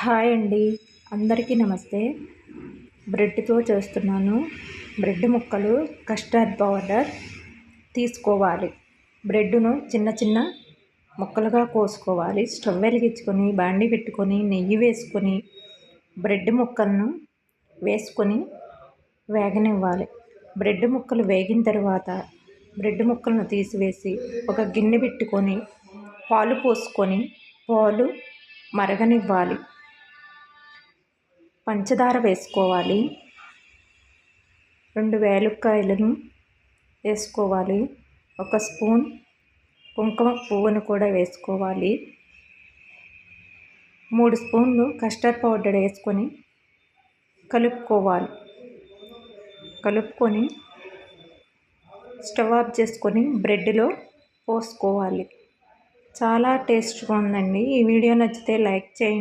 Hi అండి. అందరికీ నమస్తే. బ్రెడ్తో చేస్తున్నాను. బ్రెడ్ ముక్కలు కస్టర్డ్ పౌడర్ తీసుకోవాలి. బ్రెడ్ను చిన్న చిన్న ముక్కలుగా కోసుకోవాలి. స్టవ్ వెలిగించుకొని బాండి పెట్టుకొని నెయ్యి వేసుకొని బ్రెడ్ ముక్కలను వేసుకొని వేగనివ్వాలి. బ్రెడ్ ముక్కలు వేగిన తర్వాత బ్రెడ్ ముక్కలను తీసివేసి ఒక గిన్నె పెట్టుకొని పాలు పోసుకొని పాలు మరగనివ్వాలి. పంచదార వేసుకోవాలి. రెండు వేలుక్కాయలను వేసుకోవాలి. ఒక స్పూన్ కుంకుమ పువ్వును కూడా వేసుకోవాలి. మూడు స్పూన్లు కస్టర్డ్ పౌడర్ వేసుకొని కలుపుకోవాలి. కలుపుకొని స్టవ్ ఆఫ్ చేసుకొని బ్రెడ్లో పోసుకోవాలి. చాలా టేస్ట్గా ఉందండి. ఈ వీడియో నచ్చితే లైక్ చేయండి.